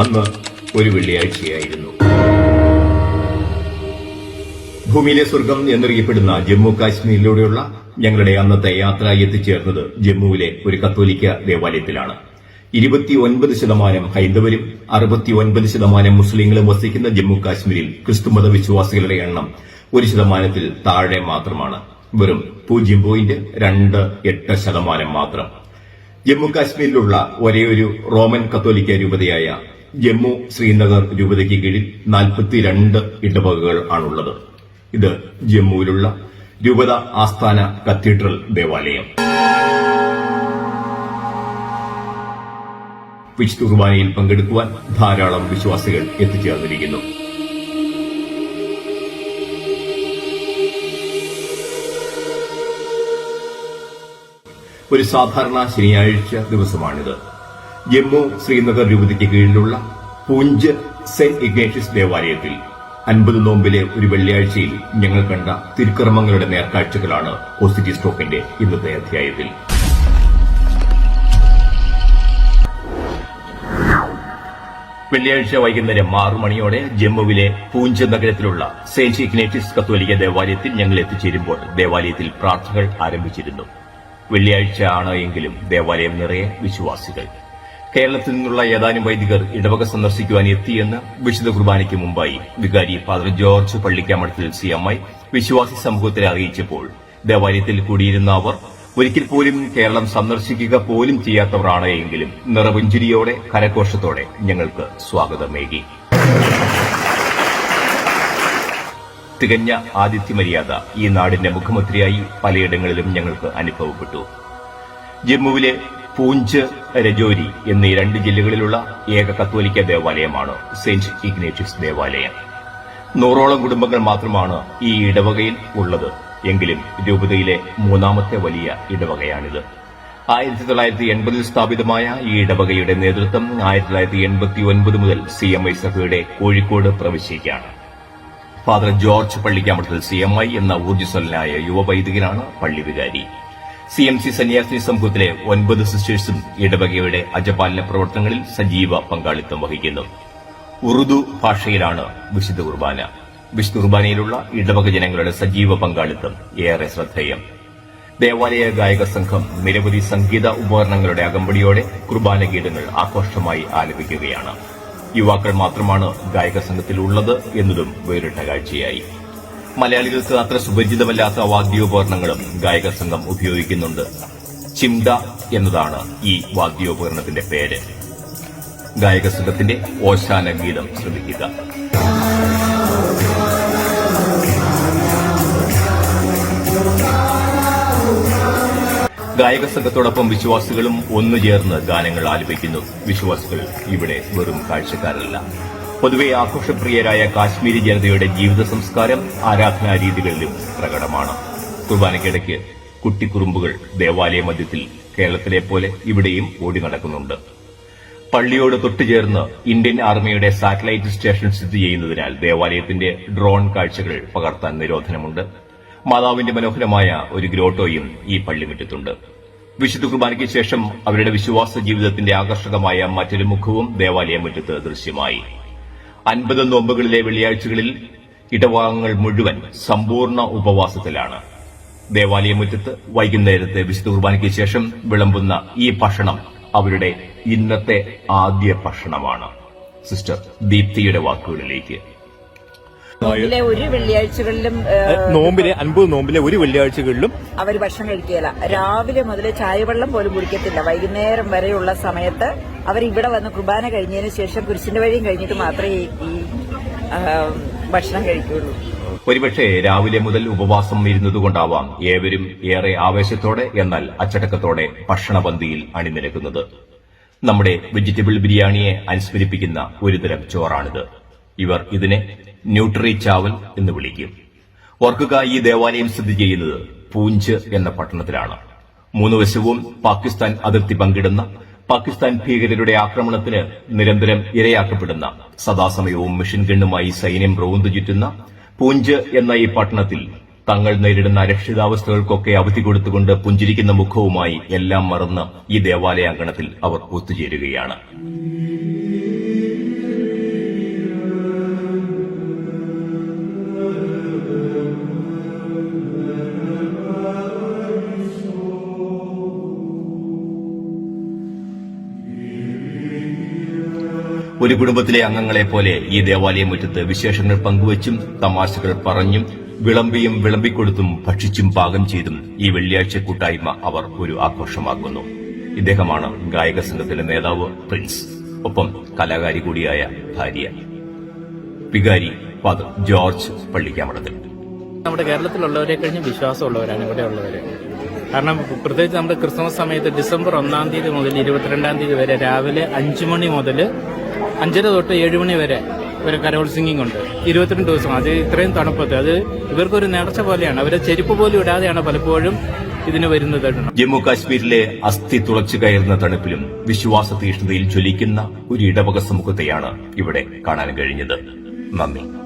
അന്ന് ഒരു വെള്ളിയാഴ്ചയായിരുന്നു. ഭൂമിയിലെ സ്വർഗം എന്നറിയപ്പെടുന്ന ജമ്മു കാശ്മീരിലൂടെയുള്ള ഞങ്ങളുടെ അന്നത്തെ യാത്ര എത്തിച്ചേർന്നത് ജമ്മുവിലെ ഒരു കത്തോലിക്ക ദേവാലയത്തിലാണ്. ഇരുപത്തിയൊൻപത് ശതമാനം ഹൈന്ദവരും അറുപത്തിയൊൻപത് ശതമാനം മുസ്ലിങ്ങളും വസിക്കുന്ന ജമ്മു കാശ്മീരിൽ ക്രിസ്തുമത വിശ്വാസികളുടെ എണ്ണം ഒരു ശതമാനത്തിൽ താഴെ മാത്രമാണ്. വെറും പൂജ്യം പോയിന്റ് രണ്ട് എട്ട് ശതമാനം മാത്രം. ജമ്മു കാശ്മീരിലുള്ള ഒരേയൊരു റോമൻ കത്തോലിക്ക രൂപതയായ ജമ്മു ശ്രീനഗർ രൂപതയ്ക്ക് കീഴിൽ നാൽപ്പത്തിരണ്ട് ഇടവകകൾ ആണുള്ളത്. ഇത് ജമ്മുവിലുള്ള രൂപത ആസ്ഥാന കത്തീഡ്രൽ ദേവാലയം. വിശുദ്ധ കുർബാനയിൽ പങ്കെടുക്കുവാൻ ധാരാളം വിശ്വാസികൾ എത്തിച്ചേർന്നിരിക്കുന്നു. ഒരു സാധാരണ ശനിയാഴ്ച ദിവസമാണിത്. ജമ്മു ശ്രീനഗർ രൂപതയ്ക്ക് കീഴിലുള്ള പൂഞ്ച് സെന്റ് ഇഗ്നേഷ്യസ് ദേവാലയത്തിൽ അൻപത് നോമ്പിലെ ഒരു വെള്ളിയാഴ്ചയിൽ ഞങ്ങൾ കണ്ട തിരുക്കർമ്മങ്ങളുടെ നേർക്കാഴ്ചകളാണ് പോസിറ്റീവ് സ്റ്റോക്കിന്റെ ഇന്നത്തെ അധ്യായത്തിൽ. വെള്ളിയാഴ്ച വൈകുന്നേരം ആറു മണിയോടെ ജമ്മുവിലെ പൂഞ്ച് നഗരത്തിലുള്ള സെന്റ് ഇഗ്നേഷ്യസ് കത്തോലിക്ക ദേവാലയത്തിൽ ഞങ്ങൾ എത്തിച്ചേരുമ്പോൾ ദേവാലയത്തിൽ പ്രാർത്ഥനകൾ ആരംഭിച്ചിരുന്നു. വെള്ളിയാഴ്ച ആണ് എങ്കിലും ദേവാലയം നിറയെ വിശ്വാസികൾ. കേരളത്തിൽ നിന്നുള്ള ഏതാനും വൈദികർ ഇടവക സന്ദർശിക്കുവാൻ എത്തിയെന്ന് വിശുദ്ധ കുർബാനയ്ക്ക് മുമ്പായി വികാരി father George Pallikkamadathil C M I വിശ്വാസി സമൂഹത്തെ അറിയിച്ചപ്പോൾ ദേവാലയത്തിൽ കൂടിയിരുന്ന അവർ ഒരിക്കൽ പോലും കേരളം സന്ദർശിക്കുക പോലും ചെയ്യാത്തവരാണ് എങ്കിലും നിറപുഞ്ചിരിയോടെ കരഘോഷത്തോടെ ഞങ്ങൾക്ക് സ്വാഗതമേകി. തികഞ്ഞ ആതിഥ്യമര്യാദ ഈ നാടിന്റെ മുഖമുദ്രയായി പലയിടങ്ങളിലും ഞങ്ങൾക്ക് അനുഭവപ്പെട്ടു. ജമ്മുവിലെ പൂഞ്ച് രജോരി എന്നീ രണ്ട് ജില്ലകളിലുള്ള ഏക കത്തോലിക്ക ദേവാലയമാണ് സെന്റ് ഇഗ്നേഷ്യസ് ദേവാലയം. നൂറോളം കുടുംബങ്ങൾ മാത്രമാണ് ഈ ഇടവകയിൽ ഉള്ളത്. എങ്കിലും രൂപതയിലെ മൂന്നാമത്തെ വലിയ ഇടവകയാണിത്. ആയിരത്തി തൊള്ളായിരത്തി എൺപതിൽ സ്ഥാപിതമായ ഈ ഇടവകയുടെ നേതൃത്വം ആയിരത്തി തൊള്ളായിരത്തി എൺപത്തി ഒൻപത് മുതൽ സി എം ഐ സഭയുടെ Kozhikode പ്രവിശ്യയ്ക്കാണ്. Father George Pallikkamadathil C M I എന്ന ഊർജസ്വലനായ യുവവൈദികനാണ് പള്ളി വികാരി സി എം സി സന്യാസിനി സമൂഹത്തിലെ ഒൻപത് സിസ്റ്റേഴ്സും ഇടവകയുടെ അജപാലന പ്രവർത്തനങ്ങളിൽ സജീവ പങ്കാളിത്തം വഹിക്കുന്നു. ഉറുദു ഭാഷയിലാണ് വിശുദ്ധ കുർബാന. വിശുദ്ധ കുർബാനയിലുള്ള ഇടവക ജനങ്ങളുടെ സജീവ പങ്കാളിത്തം ഏറെ ശ്രദ്ധേയം. ദേവാലയ ഗായക സംഘം നിരവധി സംഗീത ഉപകരണങ്ങളുടെ അകമ്പടിയോടെ കുർബാന ഗീതങ്ങൾ ആഘോഷമായി ആലപിക്കുകയാണ്. യുവാക്കൾ മാത്രമാണ് ഗായക സംഘത്തിൽ ഉള്ളത് എന്നതും വേറിട്ട കാഴ്ചയായി. മലയാളികൾക്ക് അത്ര സുപരിചിതമല്ലാത്ത വാദ്യോപകരണങ്ങളും ഗായക സംഘം ഉപയോഗിക്കുന്നുണ്ട്. ചിംഡ എന്നതാണ് ഈ വാദ്യോപകരണത്തിന്റെ പേര്. ഗായക സംഘത്തിന്റെ ഓശാന ഗീതം ശ്രമിക്കുക ഗായക സംഘത്തോടൊപ്പം വിശ്വാസികളും ഒന്നു ചേർന്ന് ഗാനങ്ങൾ ആലപിക്കുന്നു. വിശ്വാസികൾ ഇവിടെ വെറും കാഴ്ചക്കാരല്ല. പൊതുവെ ആഘോഷപ്രിയരായ കാശ്മീരി ജനതയുടെ ജീവിത സംസ്കാരം ആരാധനാ രീതികളിലും പ്രകടമാണ്. കുർബാനയ്ക്കിടയ്ക്ക് കുട്ടിക്കുറുമ്പുകൾ ദേവാലയ മധ്യത്തിൽ കേരളത്തിലെ പോലെ ഇവിടെയും ഓടി നടക്കുന്നുണ്ട്. പള്ളിയോട് തൊട്ടുചേർന്ന് ഇന്ത്യൻ ആർമിയുടെ സാറ്റലൈറ്റ് സ്റ്റേഷൻ സ്ഥിതി ചെയ്യുന്നതിനാൽ ദേവാലയത്തിന്റെ ഡ്രോൺ കാഴ്ചകൾ പകർത്താൻ നിരോധനമുണ്ട്. മാതാവിന്റെ മനോഹരമായ ഒരു ഗ്രോട്ടോയും ഈ പള്ളിമുറ്റത്തുണ്ട് വിശുദ്ധ കുർബാനയ്ക്ക് ശേഷം അവരുടെ വിശ്വാസ ജീവിതത്തിന്റെ ആകർഷകമായ മറ്റൊരു മുഖവും ദേവാലയ മുറ്റത്ത് ദൃശ്യമായി. അൻപത് നോമ്പുകളിലെ വെള്ളിയാഴ്ചകളിൽ ഇടവാഗങ്ങൾ മുഴുവൻ സമ്പൂർണ ഉപവാസത്തിലാണ്. ദേവാലയമുറ്റത്ത് വൈകുന്നേരത്തെ വിശുദ്ധ കുർബാനയ്ക്ക് ശേഷം വിളമ്പുന്ന ഈ ഭക്ഷണം അവരുടെ ഇന്നത്തെ ആദ്യ ഭക്ഷണമാണ്. സിസ്റ്റർ ദീപ്തിയുടെ വാക്കുകളിലേക്ക്. ഒരു വെള്ളിയാഴ്ചകളിലും നോമ്പിലെ അൻപത് നോമ്പിലെ ഒരു വെള്ളിയാഴ്ചകളിലും അവർ ഭക്ഷണം കഴിക്കുകയില്ല. രാവിലെ മുതൽ ചായവെള്ളം പോലും കുടിക്കത്തില്ല. വൈകുന്നേരം വരെയുള്ള സമയത്ത് അവർ ഇവിടെ വന്ന് കുർബാന കഴിഞ്ഞതിന് ശേഷം കുരിശിന്റെ വഴിയും കഴിഞ്ഞിട്ട് മാത്രമേ ഈ- ഭക്ഷണം കഴിക്കുകയുള്ളൂ. ഒരുപക്ഷെ രാവിലെ മുതൽ ഉപവാസം ഇരുന്നതുകൊണ്ടാവാം ഏവരും ഏറെ ആവേശത്തോടെ എന്നാൽ അച്ചടക്കത്തോടെ ഭക്ഷണപന്തിയിൽ അണിനിരക്കുന്നത്. നമ്മുടെ വെജിറ്റബിൾ ബിരിയാണിയെ അനുസ്മരിപ്പിക്കുന്ന ഒരുതരം ചോറാണിത്. ഇവർ ഇതിനെ ന്യൂട്രി ചാവൽ എന്ന് വിളിക്കും. ഓർക്കുക ഈ ദേവാലയം സ്ഥിതി ചെയ്യുന്നത് പൂഞ്ച് എന്ന പട്ടണത്തിലാണ്. മൂന്ന് വശവും പാകിസ്ഥാൻ അതിർത്തി പങ്കിടുന്ന പാകിസ്ഥാൻ ഭീകരരുടെ ആക്രമണത്തിന് നിരന്തരം ഇരയാക്കപ്പെടുന്ന സദാസമയവും മെഷീൻ ഗണ്ണുമായി സൈന്യം റോന്തു ചുറ്റുന്ന പൂഞ്ച് എന്ന ഈ പട്ടണത്തിൽ തങ്ങൾ നേരിടുന്ന അരക്ഷിതാവസ്ഥകൾക്കൊക്കെ അവധി കൊടുത്തുകൊണ്ട് പുഞ്ചിരിക്കുന്ന മുഖവുമായി എല്ലാം മറന്ന് ഈ ദേവാലയാങ്കണത്തിൽ അവർ ഒത്തുചേരുകയാണ്. ഒരു കുടുംബത്തിലെ അംഗങ്ങളെ പോലെ ഈ ദേവാലയ മുറ്റത്ത് വിശേഷങ്ങൾ പങ്കുവച്ചും തമാശകൾ പറഞ്ഞും വിളമ്പിയും വിളമ്പിക്കൊടുത്തും ഭക്ഷിച്ചും പാകം ചെയ്തും ഈ വെള്ളിയാഴ്ച കൂട്ടായ്മ അവർ ഒരു ആഘോഷമാക്കുന്നു. ഇദ്ദേഹമാണ് ഗായക സംഘത്തിലെ നേതാവ് പ്രിൻസ് ഒപ്പം കലാകാരി കൂടിയായ ഭാര്യ. വികാരി ഫാദർ ജോർജ് പള്ളിക്കാമടത്തിൽ നമ്മുടെ കേരളത്തിലുള്ളവരെ കഴിഞ്ഞ് വിശ്വാസമുള്ളവരാണ് ഇവിടെ ഉള്ളവര് കാരണം പ്രത്യേകിച്ച് നമ്മുടെ ക്രിസ്മസ് സമയത്ത് ഡിസംബർ ഒന്നാം തീയതി മുതൽ ഇരുപത്തിരണ്ടാം തീയതി വരെ രാവിലെ അഞ്ചു മണി മുതൽ അഞ്ചര തൊട്ട് ഏഴ് മണി വരെ ഒരു കരോൾ ഉണ്ട്. ഇരുപത്തിരണ്ട് ദിവസം. അത് ഇത്രയും തണുപ്പത്ത്. അത് ഇവർക്കൊരു നേർച്ച പോലെയാണ്. അവരെ ചെരുപ്പ് പോലും ഇടാതെയാണ് പലപ്പോഴും ഇതിന് വരുന്നത്. ജമ്മു കാശ്മീരിലെ അസ്ഥി തുളച്ചു കയറുന്ന തണുപ്പിലും വിശ്വാസ തീഷ്ണതയിൽ ജ്വലിക്കുന്ന ഒരു ഇടവക സമൂഹത്തെയാണ് ഇവിടെ കാണാൻ കഴിഞ്ഞത്. നന്ദി.